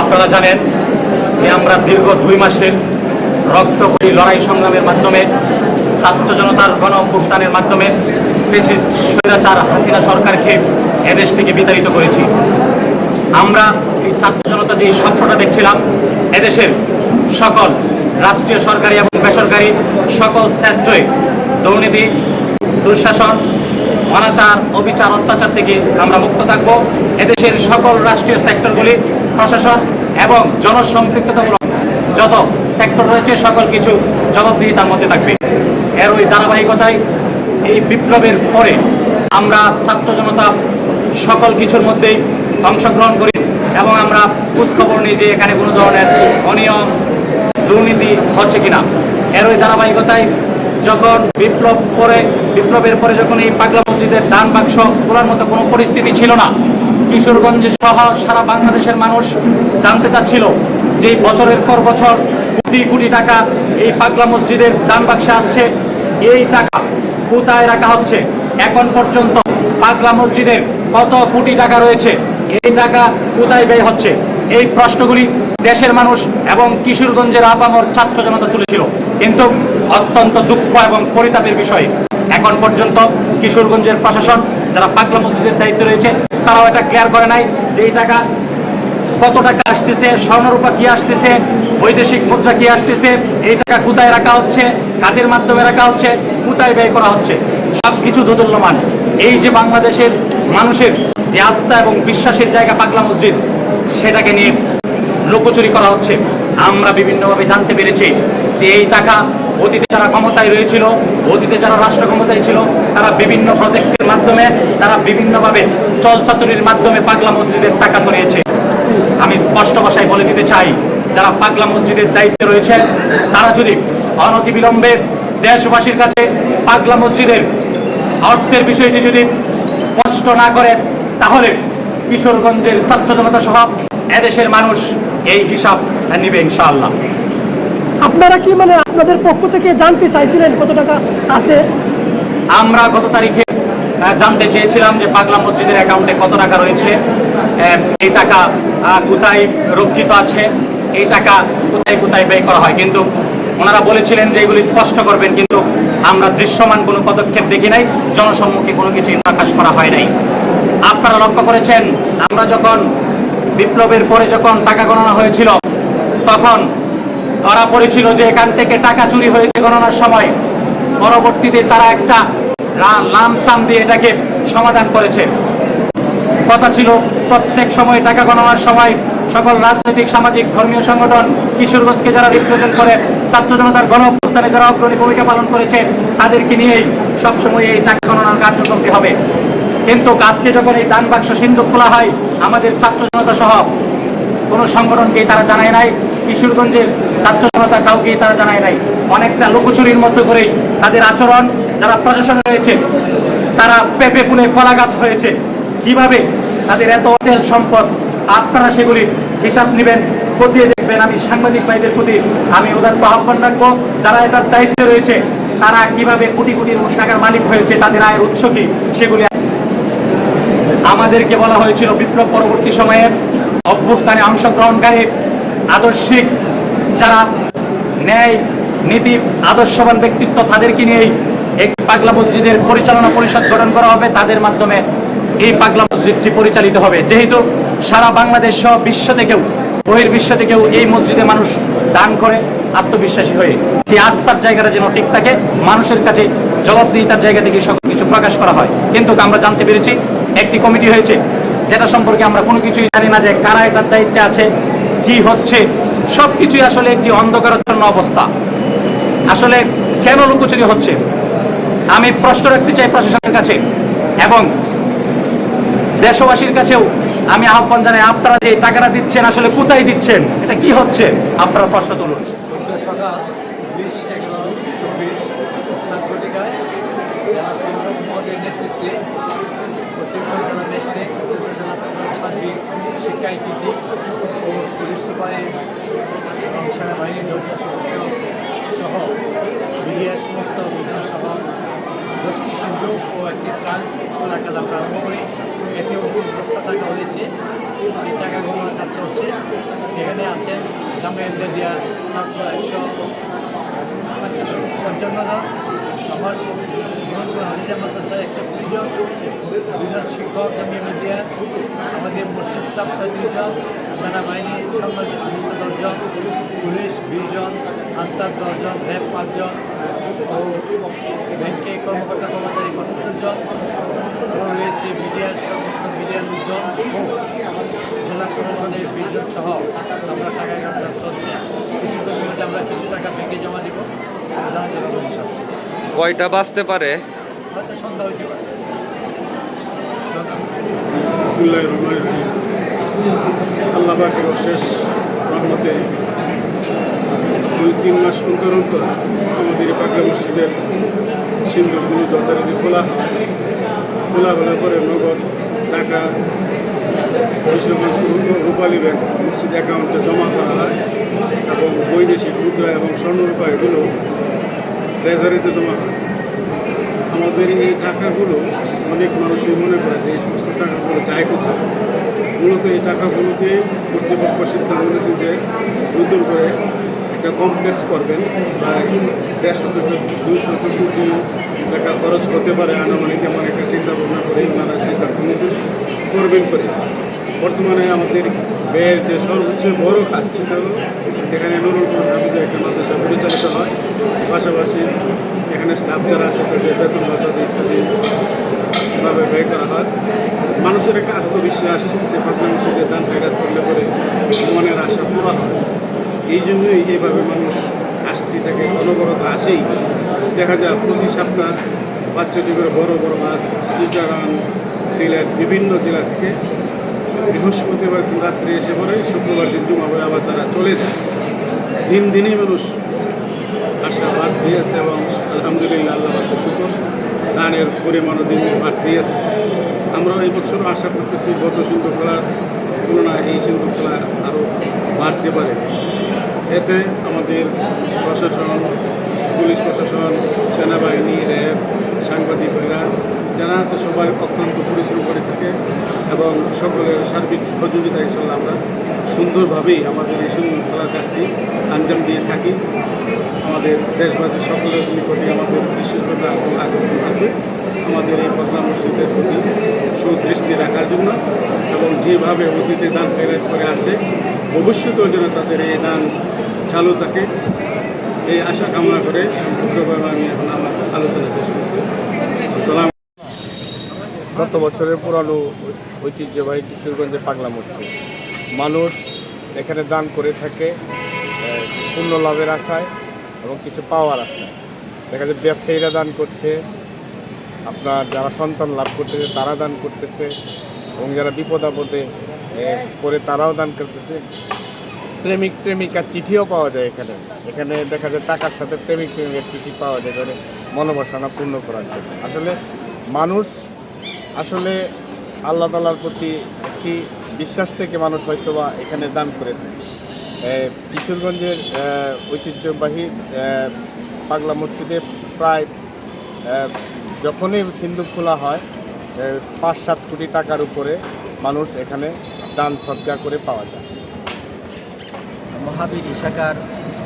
আপনারা জানেন যে আমরা দীর্ঘ দুই মাসের রক্তকরী লড়াই সংগ্রামের মাধ্যমে, ছাত্র জনতার গণ অভ্যুত্থানের মাধ্যমে ফেসিস্ট স্বৈরাচার হাসিনা সরকারকে এদেশ থেকে বিতাড়িত করেছি। আমরা এই ছাত্র জনতা যে স্বপ্নটা দেখছিলাম, এদেশের সকল রাষ্ট্রীয় সরকারি এবং বেসরকারি সকল সেক্টরে দুর্নীতি, দুঃশাসন, অনাচার, অবিচার, অত্যাচার থেকে আমরা মুক্ত থাকব। এদেশের সকল রাষ্ট্রীয় সেক্টরগুলি প্রশাসন এবং জনসম্পৃক্ততামূলক যত সেক্টর রয়েছে, সকল কিছু জবাবদিহিতার মধ্যে থাকবে। এর ওই ধারাবাহিকতায় এই বিপ্লবের পরে আমরা ছাত্র জনতা সকল কিছুর মধ্যেই অংশগ্রহণ করি এবং আমরা খোঁজখবর নিই যে এখানে কোনো ধরনের অনিয়ম, দুর্নীতি হচ্ছে কিনা। এর ওই ধারাবাহিকতায় যখন বিপ্লব পরে বিপ্লবের পরে যখন এই পাগলা মসজিদের দান বাক্স খোলার মতো কোনো পরিস্থিতি ছিল না কিশোরগঞ্জ সহ সারা বাংলাদেশের মানুষ জানতে চাচ্ছিল যে বছরের পর বছর কোটি কোটি টাকা এই পাগলা মসজিদের দান বাক্সে আসছে। এই টাকা কোথায় রাখা হচ্ছে? এখন পর্যন্ত পাগলা মসজিদের কত কোটি টাকা রয়েছে? এই টাকা কোথায় ব্যয় হচ্ছে? এই প্রশ্নগুলি দেশের মানুষ এবং কিশোরগঞ্জের আপামর ছাত্র জনতা তুলেছিল। কিন্তু অত্যন্ত দুঃখ এবং পরিতাপের বিষয়। এখন পর্যন্ত কিশোরগঞ্জের প্রশাসন যারা পাগলা মসজিদের দায়িত্বে রয়েছে, তারাও এটা ক্লিয়ার করে নাই যে এই টাকা কত টাকা আসতেছে, স্বর্ণরূপা কি আসতেছে, বৈদেশিক মুদ্রা কি আসতেছে, এই টাকা কোথায় রাখা হচ্ছে কাদের মাধ্যমে রাখা হচ্ছে, কোথায় ব্যয় করা হচ্ছে সব কিছু দোদুল্যমান। এই যে বাংলাদেশের মানুষের যে আস্থা এবং বিশ্বাসের জায়গা পাগলা মসজিদ, সেটাকে নিয়ে লুকোচুরি করা হচ্ছে। আমরা বিভিন্নভাবে জানতে পেরেছি যে এই টাকা অতীতে যারা ক্ষমতায় রয়েছিল, অতীতে যারা রাষ্ট্র ক্ষমতায় ছিল, তারা বিভিন্ন প্রজেক্টের মাধ্যমে, তারা বিভিন্নভাবে চলচাতুরির মাধ্যমে পাগলা মসজিদের টাকা সরিয়েছে। আমি স্পষ্ট ভাষায় বলে দিতে চাই, যারা পাগলা মসজিদের দায়িত্বে রয়েছে, তারা যদি অনতিবিলম্বে দেশবাসীর কাছে পাগলা মসজিদের অর্থের বিষয়টি যদি স্পষ্ট না করে, তাহলে কিশোরগঞ্জের ছাত্র জনতা সহ এদেশের মানুষ এই হিসাব নিবে ইনশাআল্লাহ। আপনারা কি মানে আপনাদের পক্ষ থেকে জানতে চাইছিলেন কত টাকা আছে? আমরা গত তারিখে জানতে চেয়েছিলাম যে পাগলা মসজিদের অ্যাকাউন্টে কত টাকা রয়েছে। এই টাকা কোথায় রক্ষিত আছে? এই টাকা কোথায় কোথায় ব্যয় করা হয়? কিন্তু ওনারা বলেছিলেন যে এগুলি স্পষ্ট করবেন, কিন্তু আমরা দৃশ্যমান কোনো পদক্ষেপ দেখি নাই, জনসম্মুখে কোনো কিছুই প্রকাশ করা হয় নাই। আপনারা লক্ষ্য করেছেন, আমরা যখন বিপ্লবের পরে যখন টাকা গণনা হয়েছিল, তখন ধরা পড়েছিল যে এখান থেকে টাকা চুরি হয়েছে গণনার সময়। পরবর্তীতে তারা একটা লামসাম দিয়ে এটাকে সমাধান করেছে। কথা ছিল, প্রত্যেক সময় টাকা গণনার সময় সকল রাজনৈতিক, সামাজিক, ধর্মীয় সংগঠন কিশোরগঞ্জকে যারা রিপ্রেজেন্ট করে, ছাত্র জনতার গণ অভ্যুত্থানে যারা অগ্রণী ভূমিকা পালন করেছে, তাদেরকে নিয়েই সবসময় এই টাকা গণনার কার্যক্রমটি হবে। কিন্তু আজকে যখন এই দান বাক্স সিন্ধু খোলা হয়, আমাদের ছাত্র জনতা সহ কোনো সংগঠনকেই তারা জানায় নাই। কিশোরগঞ্জের ছাত্র জনতা কাউকেই তারা জানায় নাই। অনেকটা লুকোচুরির মতো করেই তাদের আচরণ যারা প্রশাসন রয়েছে, তারা পেঁপে ফুলে কলা হয়েছে। কীভাবে তাদের এত হোটেল সম্পদ আপনারা সেগুলি হিসাব নেবেন, খতিয়ে দেখবেন। আমি সাংবাদিক ভাইদের প্রতি আমি উদার্ত আহ্বান রাখব, যারা এটার দায়িত্বে রয়েছে, তারা কীভাবে কোটি কোটি টাকার মালিক হয়েছে, তাদের আয়ের উৎস কি, সেগুলি আমাদেরকে বলা হয়েছিল বিপ্লব পরবর্তী সময়ে। অভ্যুত্থানে অংশগ্রহণকারী আদর্শিক যারা ন্যায়, নীতি, আদর্শবান ব্যক্তিত্ব তাদেরকে নিয়েই এই পাগলা মসজিদের পরিচালনা পরিষদ গঠন করা হবে। তাদের মাধ্যমে এই পাগলা মসজিদটি পরিচালিত হবে। যেহেতু সারা বাংলাদেশ সহ বিশ্ব থেকেও, বহির্বিশ্ব থেকেও এই মসজিদে মানুষ দান করে আত্মবিশ্বাসী হয়ে সেই আস্থার জায়গাটা যেন ঠিক থাকে, মানুষের কাছে জবাবদিহিতার জায়গা থেকে সব কিছু প্রকাশ করা হয়। কিন্তু আমরা জানতে পেরেছি, একটি কমিটি হয়েছে যেটা সম্পর্কে আমরা কোনো কিছুই জানি না যে কারা এটার দায়িত্বে আছে, কি হচ্ছে সব কিছুই আসলে একটি অন্ধকারাচ্ছন্ন অবস্থা। আসলে কেন লুকোচুরি হচ্ছে? আমি প্রশ্ন রাখতে চাই প্রশাসনের কাছে এবং দেশবাসীর কাছেও আমি আহ্বান জানাই, আপনারা যে টাকাটা দিচ্ছেন, আসলে কোথায় দিচ্ছেন, এটা কি হচ্ছে? আপনারা প্রশ্ন তুলুন বুধবার সকাল বিশ এগারো চব্বিশ সাত ঘটিকায় জেলা পরিষদ মহোদয়ের নেতৃত্বে প্রত্যেকটা জেলা ম্যাজিস্ট্রেট প্রত্যেকটা জেলা সার্বিক শিক্ষা আইসিটি ও পুলিশ সুপারের এবং সেনাবাহিনীর দলীয় সদস্য সহ মিডিয়ার সমস্ত বিধানসভা দশটি সিন্ধু ও একটি ট্রাক তোলার কাজ আমরা আরম্ভ করি এতে উপর দশটা টাকা হয়েছে। এই টাকা গণনার কাজ চলছে। জামিয়া ইন্দিয়া ছাত্র একশো পঞ্চান্ন জন। আমার হাজিরা মাদ্রাসা একশো কুড়ি জন। দুজন শিক্ষক জামিয়া আমাদের জন সেনাবাহিনী সম্মানিত সদস্য দশজন পুলিশ বিশ জন আনসার দশজন র্যাব পাঁচজন ও ব্যাংকে কর্মকর্তা কর্মচারী পঁচাত্তর জন রয়েছে মিডিয়ার সমস্ত মিডিয়ার লোকজন। জেলা প্রশাসনের বিজন সহ আমরা টাকা কাজ চলছে। কিছু পরিমাণে আমরা কিছু টাকা ব্যাংকে জমা দিব। কয়টা বাঁচতে পারে? হয়তো সন্ধ্যা হইতে পারে। বিসমুল্লাহ রহমান রহিম আল্লাহ পাকের অশেষ রহমতে দুই, তিন মাস অন্তর অন্তর আমাদের পাগলা মসজিদের সিন্দুরগুলো যথারীতি খোলা। খোলা হলে পরে নগদ টাকা রূপালী ব্যাংক মসজিদ অ্যাকাউন্টে জমা করা হয় এবং বৈদেশিক মুদ্রা এবং স্বর্ণরূপা এগুলো ট্রেজারিতে জমা হয় আমাদের এই টাকাগুলো অনেক মানুষই মনে করে যে এই সমস্ত টাকাগুলো যায় কোথায়? মূলত এই টাকাগুলোকে কর্তৃপক্ষ সিদ্ধান্ত নিয়েছে যে নতুন করে একটা কমপ্লেক্স করবেন, প্রায় দেড়শো থেকে দুইশো কোটি টাকা খরচ হতে পারে, আনুমানিক এমন একটা চিন্তা ভাবনা করে ওনারা সিদ্ধান্ত নিয়েছেন করবেন করে। বর্তমানে আমাদের ব্যয়ের যে সর্বোচ্চ বড় কাজ সেটা হলো, এখানে নুরুল একটা মাদ্রাসা পরিচালিত হয়। পাশাপাশি এখানে স্টাফ যারা আছে তাদের বেতন ভাতা ইত্যাদি ভাবে ব্যয় করা হয়। মানুষের একটা আত্মবিশ্বাস যে পাবনা দান ফেরাত করলে পরে মনের আশা পুরো হয়। এই জন্যই এইভাবে মানুষ আসছে তাকে অনবরত আসেই। দেখা যায় প্রতি সপ্তাহ পাঁচ ছটি করে বড় বড় মাছ, চিটাগাং, সিলেট, বিভিন্ন জেলা থেকে বৃহস্পতিবার রাত্রে এসে পড়ে শুক্রবার দিন জমা আবার তারা চলে যায়। দিন দিনই মানুষ আশাবাদ দিয়েছে এবং আলহামদুলিল্লাহ আল্লাহ শুকুর। দানের পরিমাণও দিন দিন দিয়েছে আমরাও আমরা এই বছর আশা করতেছি গত সিন্ধু খেলার তুলনায় এই সিন্ধু খেলা আরও বাড়তে পারে। এতে আমাদের প্রশাসন, পুলিশ প্রশাসন, সেনাবাহিনী, র্যাব, সাংবাদিকরা যারা আছে সবাই অত্যন্ত পরিশ্রম করে থাকে এবং সকলের সার্বিক সহযোগিতা ইনশাল্লাহ আমরা সুন্দরভাবেই আমাদের এই সুন্দর খেলার কাজটি আঞ্জাম দিয়ে থাকি। আমাদের দেশবাসী সকলের নিকটে আমাদের বিশেষতা এবং আগ্রহ থাকবে। আমাদের এই পদ্মা মসজিদের প্রতি সুদৃষ্টি রাখার জন্য এবং যেভাবে অতীতে দান ফেরত করে আসে ভবিষ্যতেও যেন তাদের এই দান চালু থাকে। এই আশা কামনা করে সংক্ষিপ্তভাবে আমি এখন আমার আলোচনা শেষ করছি। আসসালাম গত বছরের পুরানো ঐতিহ্যবাহী কিশোরগঞ্জের পাগলা মসজিদ। মানুষ এখানে দান করে থাকে পূর্ণ লাভের আশায় এবং কিছু পাওয়ার আশায়। দেখা যায় ব্যবসায়ীরা দান করছে, আপনার যারা সন্তান লাভ করতেছে তারা দান করতেছে এবং যারা বিপদ আপদে করে তারাও দান করতেছে। প্রেমিক, প্রেমিকার চিঠিও পাওয়া যায় এখানে। এখানে দেখা যায় টাকার সাথে প্রেমিক, প্রেমিকার চিঠি পাওয়া যায় করে মনোবাসনা পূর্ণ করার জন্য। আসলে মানুষ আসলে আল্লাহ তালার প্রতি একটি বিশ্বাস থেকে মানুষ হয়তোবা এখানে দান করে থাকে। কিশোরগঞ্জের ঐতিহ্যবাহী পাগলা মসজিদে প্রায় যখনই সিন্ধুক খোলা হয় পাঁচ সাত কোটি টাকার উপরে মানুষ এখানে দান সৎকা করে পাওয়া যায়। মহাবীর ইশাকার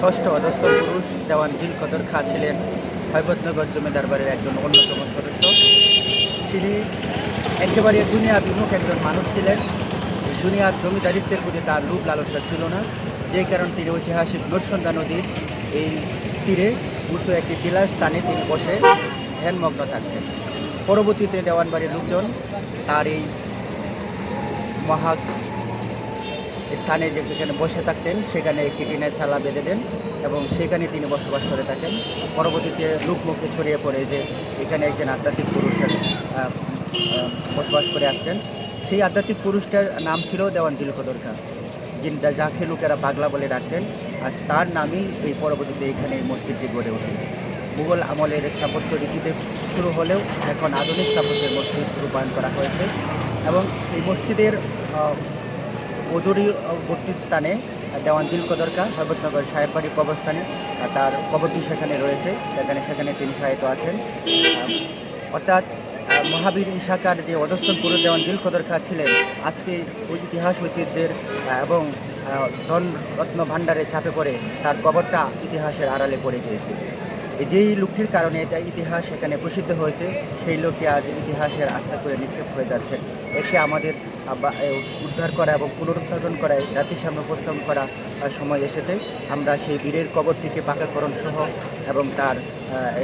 ষষ্ঠ অধস্থ পুরুষ দেওয়ান জিল কদর খা ছিলেন হৈবতনগর জমিদার বাড়ির একজন অন্যতম সদস্য। তিনি একেবারে দুনিয়া বিমুখ একজন মানুষ ছিলেন। দুনিয়ার জমিদারিত্বের প্রতি তার রূপ লালসা ছিল না। যে কারণে তিনি ঐতিহাসিক নরসন্দা নদীর এই তীরে উঁচু একটি টিলার স্থানে তিনি বসে ধ্যানমগ্ন থাকতেন। পরবর্তীতে দেওয়ানবাড়ির লোকজন তার এই মহা স্থানে যেখানে বসে থাকতেন, সেখানে একটি টিনের চালা বেঁধে দেন এবং সেখানে তিনি বসবাস করে থাকেন। পরবর্তীতে লোকমুখে ছড়িয়ে পড়ে যে এখানে একজন আধ্যাত্মিক পুরুষের বসবাস করে আসছেন। সেই আধ্যাত্মিক পুরুষটার নাম ছিল দেওয়ান জিলকদর খান যিনি যাকে লোকেরা পাগলা বলে ডাকতেন, আর তার নামই এই পরবর্তীতে এখানে এই মসজিদটি গড়ে ওঠে। মুঘল আমলের স্থাপত্য রীতিতে শুরু হলেও এখন আধুনিক স্থাপত্যের মসজিদ রূপায়ণ করা হয়েছে এবং এই মসজিদের অদূরবর্তী স্থানে দেওয়ান জিল কদরকা হেবতনগর সাহেববাড়ির কবরস্থানে তার কবরটি সেখানে রয়েছে। সেখানে সেখানে তিনি সাহিত্য আছেন। অর্থাৎ মহাবীর ইশাকার যে অধস্থন পুরো দেওয়ান জিল কদর খা ছিলেন, আজকে ওই ইতিহাস ঐতিহ্যের এবং ধন রত্ন ভাণ্ডারে চাপে পড়ে তার কবরটা ইতিহাসের আড়ালে পড়ে গিয়েছে। যেই লোকটির কারণে এটা ইতিহাস এখানে প্রসিদ্ধ হয়েছে সেই লোকটি আজ ইতিহাসের আস্থা করে নিক্ষেপ হয়ে যাচ্ছে। একে আমাদের উদ্ধার করা এবং পুনরুদ্ধারণ করায় জাতির সামনে উপস্থাপন করা সময় এসেছে। আমরা সেই বীরের কবরটিকে পাকাকরণ সহ এবং তার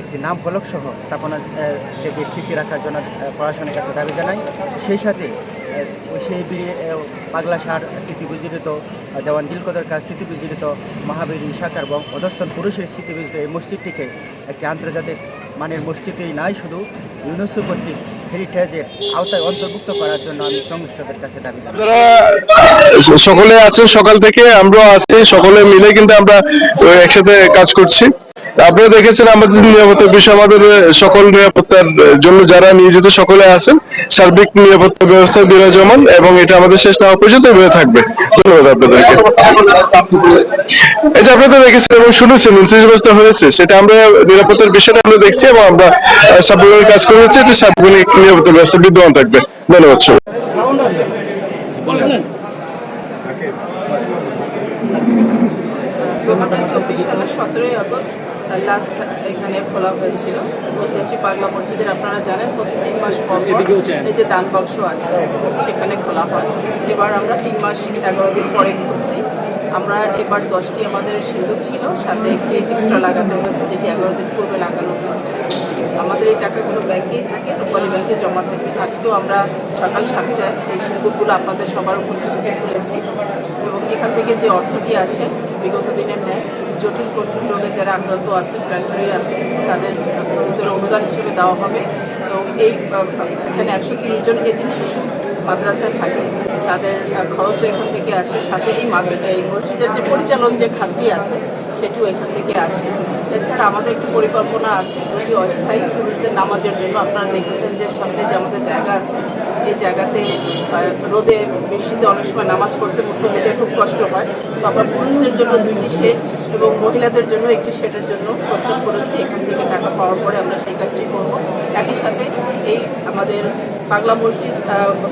একটি নাম ফলক সহ স্থাপনা থেকে টিকে রাখার জন্য আহ, প্রশাসনের কাছে দাবি জানাই। সেই সাথে আহ, সেই বীরে পাগলা সার স্মৃতি বিজড়িত আহ, দেওয়ান স্মৃতি বিজড়িত মহাবীর ইশাকার এবং অধস্তন পুরুষের স্মৃতি বিজড়িত এই মসজিদটিকে একটি আন্তর্জাতিক মানের মসজিদেই নাই শুধু ইউনেস্কো কর্তৃক হেরিটেজের আওতায় অন্তর্ভুক্ত করার জন্য আমি সংশ্লিষ্টদের কাছে দাবি সকলে আছে সকাল থেকে আমরাও আছি সকলে মিলে কিন্তু আমরা একসাথে কাজ করছি। আপনারা দেখেছেন আমাদের নিরাপত্তার বিষয়, আমাদের সকল নিরাপত্তার জন্য যারা নিয়োজিত সকলে আছেন, সার্বিক নিরাপত্তা ব্যবস্থা বিরাজমান এবং এটা আমাদের শেষ না পর্যন্ত এভাবে থাকবে। ধন্যবাদ আপনাদেরকে। এই যে আপনারা দেখেছেন এবং শুনেছেন, উনত্রিশ ব্যবস্থা হয়েছে, সেটা আমরা নিরাপত্তার বিষয়টা আমরা দেখছি এবং আমরা সার্বিকভাবে কাজ করে হচ্ছে যে সার্বিক নিরাপত্তা ব্যবস্থা বিদ্যমান থাকবে। ধন্যবাদ, সবাই। সতেরোই আগস্ট লাস্ট এখানে খোলা হয়েছিল। ঐতিহাসিক পাগলা মসজিদের আপনারা জানেন প্রতি তিন মাস পর এই যে দান বাক্স আছে সেখানে খোলা হয়। এবার আমরা তিন মাস এগারো দিন পরে খুলছি আমরা এবার দশটি আমাদের সিন্দুক ছিল সাথে একটি এক্সট্রা লাগাতে হয়েছে যেটি এগারো দিন পূর্বে লাগানো হয়েছে। আমাদের এই টাকাগুলো ব্যাংকেই থাকে রূপালী ব্যাংকে জমা থাকে। আজকেও আমরা সকাল সাতটায় এই সিন্দুকগুলো আপনাদের সবার উপস্থিতিতে খুলেছি এবং এখান থেকে যে অর্থটি আসে বিগত দিনের ন্যায় জটিল কঠিন রোগে যারা আক্রান্ত আছে প্রাণী আছে, তাদের অনুদান হিসেবে দেওয়া হবে। এবং এই, এখানে একশো তিরিশ জন এদিন শিশু মাদ্রাসায় থাকে। তাদের খরচও এখান থেকে আসে সাথে এই এই মসজিদের যে পরিচালন যে খাতটি আছে, সেটিও এখান থেকে আসে। এছাড়া আমাদের একটি পরিকল্পনা আছে দুটি অস্থায়ী। পুরুষদের নামাজের জন্য আপনারা দেখেছেন যে সামনে যে আমাদের জায়গা আছে, এই জায়গাতে রোদে বৃষ্টিতে অনেক সময় নামাজ পড়তে মুসল্লিদের খুব কষ্ট হয়। তো আমরা পুরুষদের জন্য দুটি শেড এবং মহিলাদের জন্য একটি শেডের জন্য প্রস্তুত করেছি। এখান থেকে টাকা পাওয়ার পরে আমরা সেই কাজটি করব। একই সাথে এই আমাদের বাংলা মসজিদ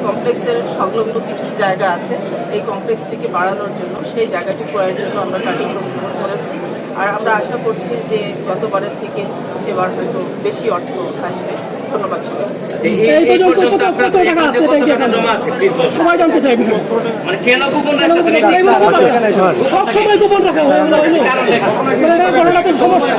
কমপ্লেক্সের সংলগ্ন কিছু জায়গা আছে। এই কমপ্লেক্সটিকে বাড়ানোর জন্য সেই জায়গাটি ক্রয়ের জন্য আমরা কার্যক্রম করেছি। আর আমরা আশা করছি যে গতবারের থেকে এবার হয়তো বেশি অর্থ আসবে। ধন্যবাদ সবাই এই পর্যন্ত কত কত টাকা আছে সবাই জানতে চাই মানে কেন গোপন? সব সময় গোপন রাখা হয়। মানে সমস্যা।